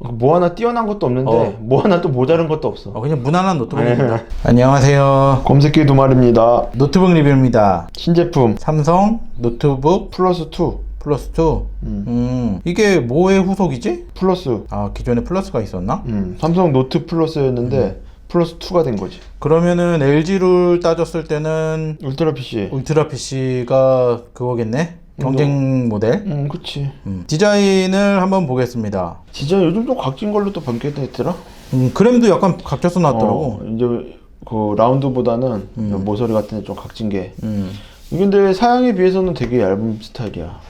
뭐 하나 뛰어난 것도 없는데 어. 뭐 하나 또 모자른 것도 없어. 어, 그냥 무난한 노트북입니다. 안녕하세요. 검색기 두말입니다. 노트북 리뷰입니다. 신제품 삼성 노트북 플러스 2 플러스 2. 음. 음. 이게 뭐의 후속이지? 플러스 아, 기존에 플러스가 있었나? 음, 삼성 노트 플러스였는데 플러스 2가 된 거지. 그러면은 LG를 따졌을 때는 울트라 PC. 울트라 PC가 그거겠네? 경쟁 모델? 음, 그치. 음. 디자인을 한번 보겠습니다. 진짜 요즘 또 각진 걸로 또 바뀌었더라. 음, 그램도 약간 각져서 나왔더라고. 어, 이제 그 라운드보다는 모서리 같은 데 좀 각진 게. 음. 근데 사양에 비해서는 되게 얇은 스타일이야.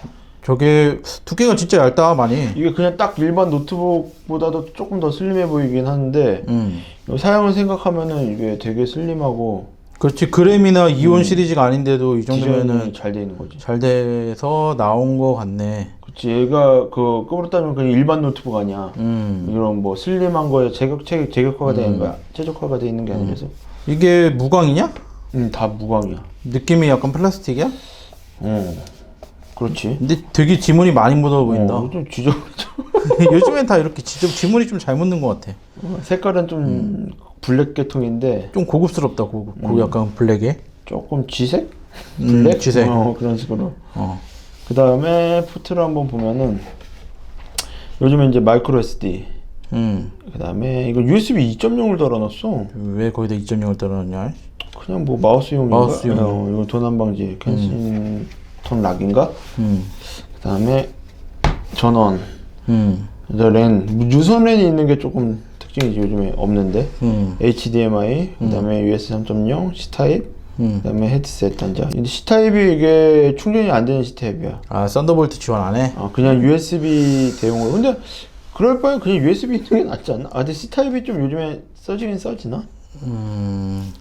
저게 두께가 진짜 얇다, 많이. 이게 그냥 딱 일반 노트북보다도 조금 더 슬림해 보이긴 하는데 음. 사양을 생각하면은 이게 되게 슬림하고 그렇지 그램이나 이온 시리즈가 아닌데도 이 디자인이 정도면은 잘돼 있는 거지. 잘 돼서 나온 거 같네. 그치 얘가 그 급으로 따지면 그냥 일반 노트북 아니야. 음. 이런 뭐 슬림한 거에 제격 제, 제격화가 돼 있는 거야. 최적화가 돼 있는 게 아니라서. 이게 무광이냐? 음, 다 무광이야. 느낌이 약간 플라스틱이야? 어. 그렇지. 근데 되게 지문이 많이 묻어 보인다. 어, 좀 지저분해져. 요즘엔 다 이렇게 지, 지문이 좀 잘 묻는 것 같아. 색깔은 좀 블랙 계통인데 좀 고급스럽다, 고, 고 약간 블랙에. 조금 쥐색? 음, 블랙? 쥐색. 어, 그런 식으로. 어. 그 다음에 포트를 한번 보면은 요즘에 이제 마이크로 SD. 음. 그 다음에 이거 USB 2.0을 달아놨어. 왜 거기다 2.0을 떨어졌냐? 그냥 뭐 마우스용인가? 마우스용. 어, 이거 도난 방지 캔싱턴 락인가? 음. 그 다음에 전원. 음. 이제 랜 유선 랜이 있는 게 조금 특징이지 요즘에 없는데. 음. HDMI, 그 다음에 USB 3.0, C 타입, 음. 그 다음에 헤드셋 단자. 근데 C 타입이 이게 충전이 안 되는 C 타입이야. 아, 썬더볼트 지원 안 해? 어, 그냥 USB 대용으로. 근데 그럴 바에 그냥 USB 있는 게 낫지 않나? 아, 근데 C 타입이 좀 요즘에 써지긴 써지나? 음.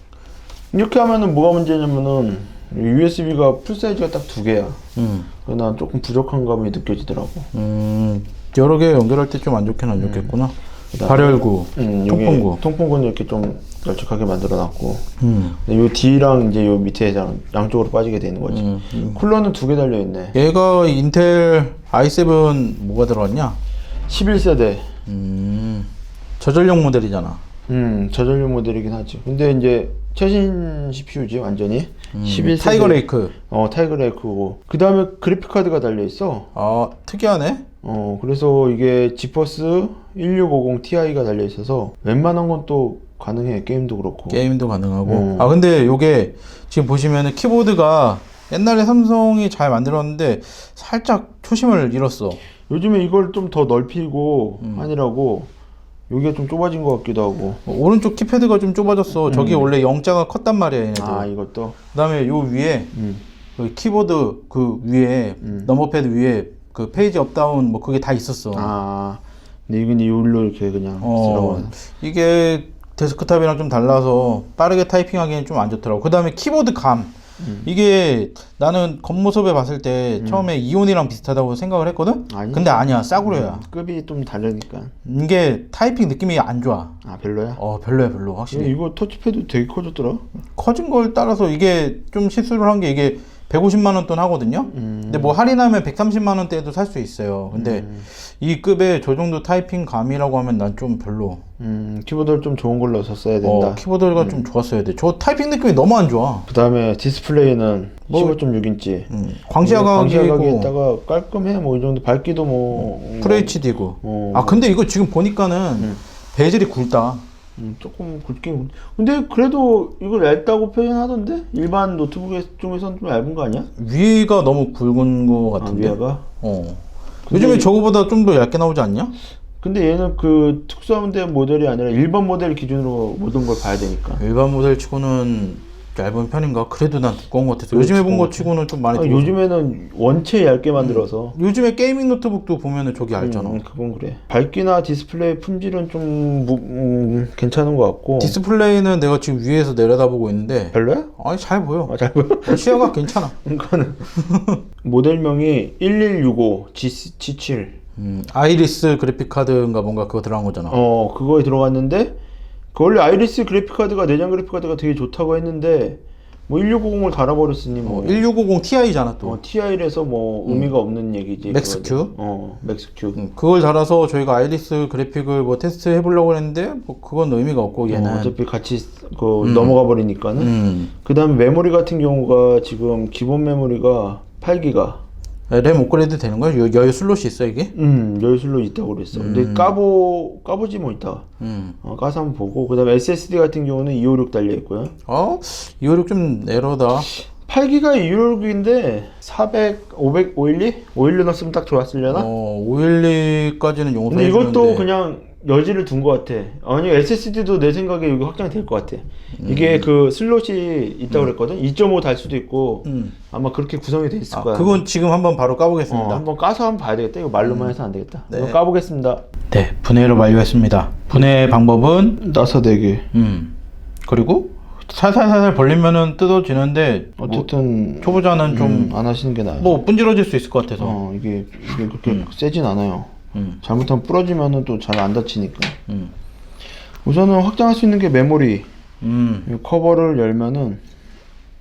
이렇게 하면은 뭐가 문제냐면은 USB가 풀 사이즈가 딱 두 개야. 음. 그래서 난 조금 부족한 감이 느껴지더라고. 음. 여러 개 연결할 때 좀 안 좋긴 안 좋겠구나. 그다음에- 발열구, 음, 통풍구. 통풍구는 이렇게 좀 널찍하게 만들어놨고, 음. 근데 요 D랑 이제 요 밑에 양, 양쪽으로 빠지게 되는 거지. 음. 쿨러는 두 개 달려 있네. 얘가 인텔 i7 뭐가 들어갔냐? 11세대. 음. 저전력 모델이잖아. 음, 저전류 모델이긴 하지. 근데 이제 최신 CPU지 완전히. 11세대. 음. 타이거 레이크. 어, 타이거 레이크고. 그 다음에 그래픽 카드가 달려 있어. 아, 특이하네. 어, 그래서 이게 지퍼스 1650 Ti가 달려 있어서 웬만한 건 또 가능해. 게임도 그렇고. 게임도 가능하고. 음. 아, 근데 요게 지금 보시면은 키보드가 옛날에 삼성이 잘 만들었는데 살짝 초심을 잃었어. 요즘에 이걸 좀 더 넓히고 음. 하니라고 여기가 좀 좁아진 것 같기도 하고. 어, 오른쪽 키패드가 좀 좁아졌어. 저기 원래 영자가 컸단 말이야, 얘네들. 음. 아, 이것도. 그 다음에 요 위에 음. 그 키보드 그 위에 음. 넘버패드 위에 그 페이지 업다운 뭐 그게 다 있었어. 아. 근데 이건 이울로 이렇게 그냥 어, 쓰라고. 이게 데스크탑이랑 좀 달라서 빠르게 타이핑하기엔 좀안 좋더라고. 그 다음에 키보드 감. 음. 이게 나는 겉모습에 봤을 때 처음에 이온이랑 비슷하다고 생각을 했거든? 아니. 근데 아니야. 싸구려야. 급이 좀 다르니까. 이게 타이핑 느낌이 안 좋아. 아, 별로야? 어, 별로야, 별로. 확실히. 이거 터치패드 되게 커졌더라. 커진 걸 따라서 이게 좀 실수를 한 게 이게 150만 원 돈 하거든요. 음. 근데 뭐 할인하면 130만 원대에도 살 수 있어요. 근데 이 급의 저 정도 타이핑 감이라고 하면 난 좀 별로. 음, 키보드를 좀 좋은 걸로 썼어야 된다. 어, 키보드가 좀 좋았어야 돼. 저 타이핑 느낌이 너무 안 좋아. 그 다음에 디스플레이는 뭐- 15.6인치. 음, 광시야각이고 광시야각에다가 깔끔해. 뭐 이 정도 밝기도 뭐. FHD고. 어. 아 근데 이거 지금 보니까는 베젤이 굵다. 음, 조금 굵긴. 근데 그래도 이걸 얇다고 표현하던데? 일반 노트북 중에서는 좀 얇은 거 아니야? 위가 너무 굵은 거 아, 같은데. 위아가? 어. 근데 요즘에 이- 저거보다 좀 더 얇게 나오지 않냐? 근데 얘는 그 특수화된 모델이 아니라 일반 모델 기준으로 모든 걸 봐야 되니까. 일반 모델 치고는 얇은 편인가? 그래도 난 두꺼운 것 같아서. 요즘에 본 거 치고는 좀 많이 아, 두꺼워. 요즘에는 원체 얇게 만들어서. 요즘에 게이밍 노트북도 보면은 저기 얇잖아. 음, 그건 그래. 밝기나 디스플레이 품질은 좀 무- 음, 괜찮은 것 같고. 디스플레이는 내가 지금 위에서 내려다보고 있는데 별로야? 아니 잘 보여. 아, 잘 보여. 시야가 괜찮아. 이거는 모델명이 1165 G, G7. 음, 아이리스 그래픽 카드인가 뭔가 그거 들어간 거잖아. 어, 그거에 들어갔는데 그 원래 아이리스 그래픽 카드가 내장 그래픽 카드가 되게 좋다고 했는데 뭐 1650을 달아버렸으니 뭐 어, 1650 Ti잖아 또. 어, TI에서 뭐 의미가 없는 얘기지. 맥스 그거. Q? 어, 맥스 Q. 음, 그걸 달아서 저희가 아이리스 그래픽을 뭐 테스트 해보려고 했는데 뭐 그건 의미가 없고 얘는. 어, 어차피 같이 그 넘어가 버리니까는. 음. 그다음 메모리 같은 경우가 지금 기본 메모리가 8기가. 램 업그레이드 되는 거야? 여, 여유 슬롯이 있어 이게? 음, 열술로 있다고 그랬어. 근데 까보 까보지 뭐 있다. 음. 어, 까서 한번 보고 그다음에 SSD 같은 경우는 256 달려 있고요. 어? 256 좀 에러다. 8기가 256인데 400, 500, 512? 512 넣었으면 딱 좋았으려나? 어, 512까지는 용서해 근데 이것도 주는데. 그냥 여지를 둔 것 같아. 아니 SSD도 내 생각에 여기 확장될 것 같아. 음. 이게 그 슬롯이 있다고 그랬거든. 2.5 달 수도 있고 음. 아마 그렇게 구성이 돼 있을 아, 거야. 그건 지금 한번 바로 어, 까보겠습니다. 한번 까서 한번 봐야 되겠다. 이거 말로만 해서 안 되겠다. 네. 이거 까보겠습니다. 네, 분해를 완료했습니다. 분해 방법은 나사 대기. 음. 그리고 살살살살 벌리면은 뜯어지는데 뭐 어쨌든 초보자는 좀 음, 안 하시는 게 나아요. 뭐 분질러질 수 있을 것 같아서. 어, 이게 이게 그렇게 세진 않아요. 음. 잘못하면 부러지면은 또 잘 안 다치니까. 음. 우선은 확장할 수 있는 게 메모리. 음. 이 커버를 열면은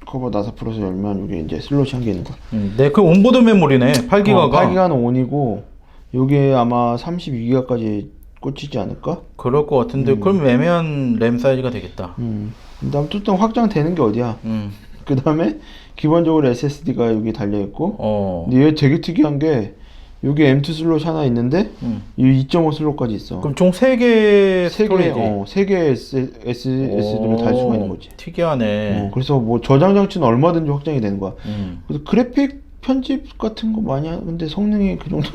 커버 나사 풀어서 열면 이게 이제 슬롯이 한 개 있는 거야. 음. 네, 그 온보드 메모리네. 8기가가. 어, 8기가는 온이고 요게 아마 32기가까지 꽂히지 않을까? 그럴 것 같은데 그럼 애매한 램 사이즈가 되겠다. 음. 그다음 뚜껑 확장되는 게 어디야? 음. 그다음에 기본적으로 SSD가 여기 달려 있고 어. 근데 얘 되게 특이한 게 여기 M2 슬롯 하나 있는데 음. 이 2.5 슬롯까지 있어. 그럼 총 3개 세 개, 스토리지. 어, 세개 SSD를 달 수가 있는 거지. 특이하네. 어, 그래서 뭐 저장 장치는 얼마든지 확장이 되는 거야. 음. 그래서 그래픽 편집 같은 거 많이 하는데 성능이 그 정도.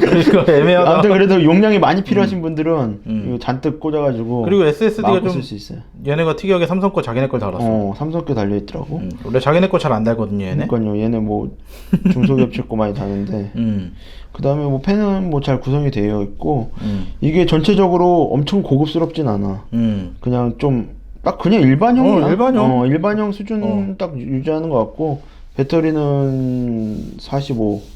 그러니까 애매하다. 아무튼 그래도 용량이 많이 필요하신 분들은 음. 이거 잔뜩 꽂아가지고 그리고 SSD가 마음껏 좀 쓸수 있어요. 얘네가 특이하게 삼성 거 자기네 걸 달았어. 어, 삼성 게 달려 있더라고. 음. 원래 자기네 거 잘 안 달거든요, 얘네. 그러니까요. 얘네 뭐 중소기업 거 많이 다는데 음. 그다음에 뭐 펜은 뭐 잘 구성이 되어 있고 음. 이게 전체적으로 엄청 고급스럽진 않아. 음. 그냥 좀 딱 그냥 일반형이야. 어, 일반형. 어, 일반형 수준 어. 딱 유지하는 것 같고 배터리는 45.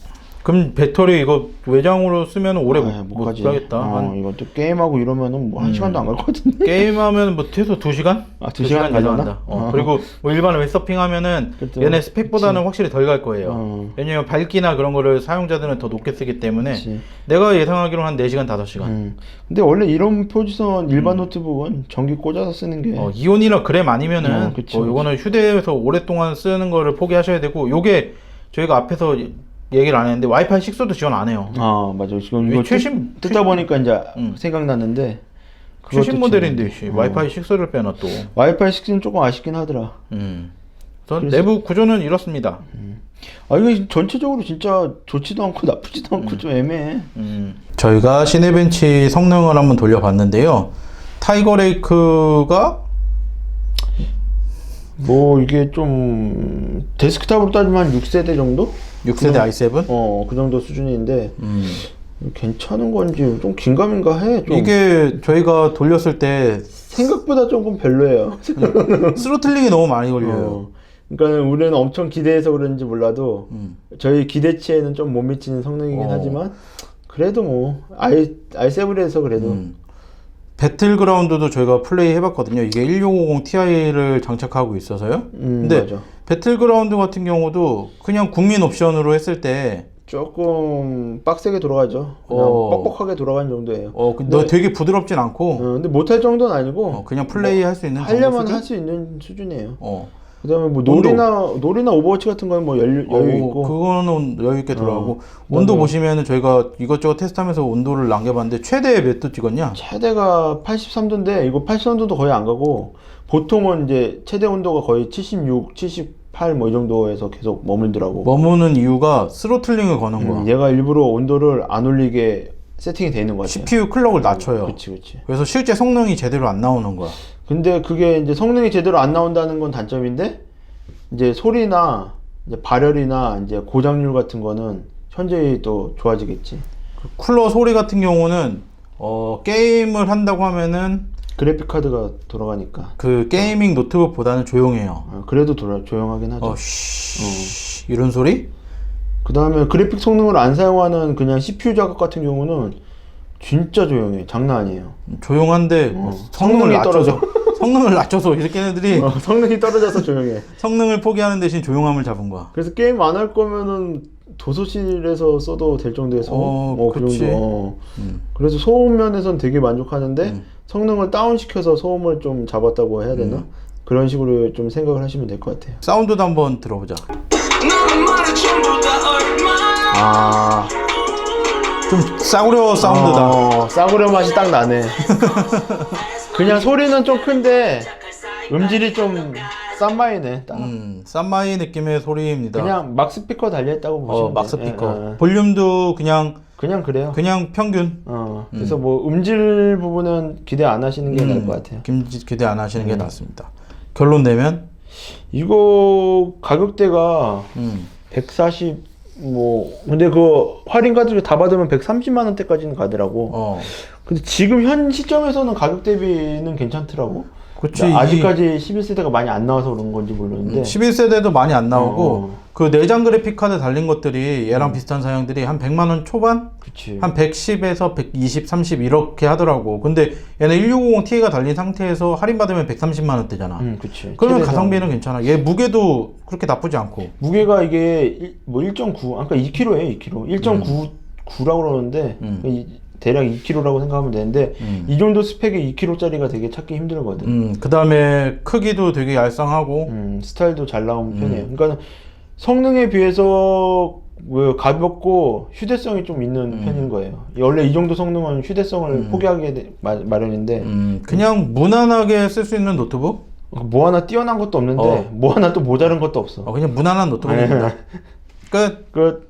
그럼 배터리 이거 외장으로 쓰면 오래 아, 못, 못 가지. 가겠다. 어, 한 이것도 게임하고 이러면은 뭐한 음. 시간도 안 갈 것 같은데. 게임하면 뭐 최소 2시간? 아, 두 시간 가져간다? 어, 어. 그리고 뭐 일반 웹서핑 하면은 그쵸. 얘네 스펙보다는 확실히 덜 갈 거예요. 어. 왜냐면 밝기나 그런 거를 사용자들은 더 높게 쓰기 때문에 그치. 내가 예상하기로는 한 4시간, 5시간. 음. 근데 원래 이런 표지선 일반 음. 노트북은 전기 꽂아서 쓰는 게 어, 이온이라 그램 아니면은 어, 그쵸, 뭐 이거는 휴대에서 오랫동안 쓰는 거를 포기하셔야 되고 요게 저희가 앞에서 얘기를 안 했는데 와이파이 6도 지원 안 해요. 아 맞아 지금 이거 최신- 뜯, 다 보니까 이제 음. 생각났는데 최신 모델인데 씨, 어. 와이파이 6를 빼놔 또. 와이파이 6는 조금 아쉽긴 하더라 음. 그래서 그래서- 내부 구조는 이렇습니다. 아 이거 전체적으로 진짜 좋지도 않고 나쁘지도 않고 좀 애매해 음. 저희가 시네벤치 성능을 한번 돌려봤는데요. 타이거 레이크가 뭐 이게 좀 데스크탑으로 따지면 한 6세대 정도? 6세대 i7. 어 그 정도 수준인데 음. 괜찮은 건지 좀 긴가민가 해 좀. 이게 저희가 돌렸을 때 생각보다 조금 별로예요 스로틀링이 너무 많이 걸려요. 어. 그러니까 우리는 엄청 기대해서 그런지 몰라도 음. 저희 기대치에는 좀 못 미치는 성능이긴 어. 하지만 그래도 뭐 i i7에서 그래도 음. 배틀그라운드도 저희가 플레이 해봤거든요. 이게 1650 Ti를 장착하고 있어서요. 음, 근데 맞아. 배틀그라운드 같은 경우도 그냥 국민 옵션으로 했을 때 조금 빡세게 돌아가죠. 그냥 어. 뻑뻑하게 돌아가는 정도예요. 어, 그- 너 되게 부드럽진 않고 어, 근데 못할 정도는 아니고 어, 그냥 플레이 할 수 있는 정도 하려면 수준? 할 수 있는 수준이에요. 어. 그다음에 뭐. 놀이나 놀이나 오버워치 같은 건뭐 여유, 여유 어, 있고 그거는 여유 있게 들어가고 어. 온도 그다음에- 보시면은 저희가 이것저것 테스트하면서 온도를 남겨봤는데 최대 몇 도 찍었냐? 최대가 83도인데 이거 83도도 거의 안 가고 보통은 이제 최대 온도가 거의 76, 78 뭐 이 정도에서 계속 머물더라고. 머무는 이유가 스로틀링을 거는 거야. 음, 얘가 일부러 온도를 안 올리게 세팅이 돼 있는 것 같아요. CPU 클럭을 낮춰요. 그렇지, 그렇지. 그래서 실제 성능이 제대로 안 나오는 거야. 근데 그게 이제 성능이 제대로 안 나온다는 건 단점인데 이제 소리나 이제 발열이나 이제 고장률 같은 거는 현저히 또 좋아지겠지. 그 쿨러 소리 같은 경우는 어, 게임을 한다고 하면은 그래픽 카드가 돌아가니까. 그 게이밍 노트북보다는 조용해요. 아, 그래도 돌아 조용하긴 하죠. 어, 쉬 이런 소리? 그 다음에 그래픽 성능을 안 사용하는 그냥 CPU 작업 같은 경우는 진짜 조용해. 장난 아니에요. 조용한데 어, 성능이 낮춰서 성능을 낮춰서 이렇게 애들이 어, 성능이 떨어져서 조용해. 성능을 포기하는 대신 조용함을 잡은 거야. 그래서 게임 안 할 거면은 도서실에서 써도 될 정도의 소음. 어, 그 그치. 정도. 어. 음. 그래서 소음 면에서는 되게 만족하는데 음. 성능을 다운 시켜서 소음을 좀 잡았다고 해야 되나? 음. 그런 식으로 좀 생각을 하시면 될 것 같아요. 사운드도 한번 들어보자. 아, 좀 싸구려 사운드다. 어, 싸구려 맛이 딱 나네. 그냥 소리는 좀 큰데 음질이 좀 싼마이네. 딱. 음, 쌈마이 느낌의 소리입니다. 그냥 막 스피커 달려있다고 보시면 어, 막 돼요. 스피커. 예, 예. 볼륨도 그냥 그냥 그래요. 그냥 평균. 어, 그래서 뭐 음질 부분은 기대 안 하시는 게 나을 것 같아요. 김- 기대 안 하시는 게 음. 낫습니다. 결론 내면 이거 가격대가 음. 140, 뭐, 근데 그 할인 가지고 다 받으면 130만 원대까지는 가더라고. 어. 근데 지금 현 시점에서는 가격 대비는 괜찮더라고. 그치. 근데 아직까지 11세대가 많이 안 나와서 그런 건지 모르는데. 11세대도 많이 안 나오고 어. 그 내장 그래픽 카드 달린 것들이 얘랑 비슷한 사양들이 한 100만 원 초반 그치. 한 110에서 120, 30 이렇게 하더라고. 근데 얘는 1650Ti가 달린 상태에서 할인 받으면 130만 원대잖아. 음, 그치. 그러면 최대상. 가성비는 괜찮아. 얘 무게도 그렇게 나쁘지 않고. 무게가 이게 일- 뭐 1.9, 아까 2kg에 2kg. 1.9, 9라고 그러는데 음. 이- 대략 2kg라고 생각하면 되는데 음. 이 정도 스펙의 2kg짜리가 되게 찾기 힘들거든. 음, 그 다음에 크기도 되게 얄쌍하고. 음, 스타일도 잘 나온 편이에요. 그러니까 성능에 비해서 뭐 가볍고 휴대성이 좀 있는 음. 편인 거예요. 원래 이 정도 성능은 휴대성을 포기하게 돼- 마, 마련인데 음, 그냥 무난하게 쓸 수 있는 노트북? 뭐 하나 뛰어난 것도 없는데 어. 뭐 하나 또 모자른 것도 없어. 어, 그냥 무난한 노트북입니다. 끝. 그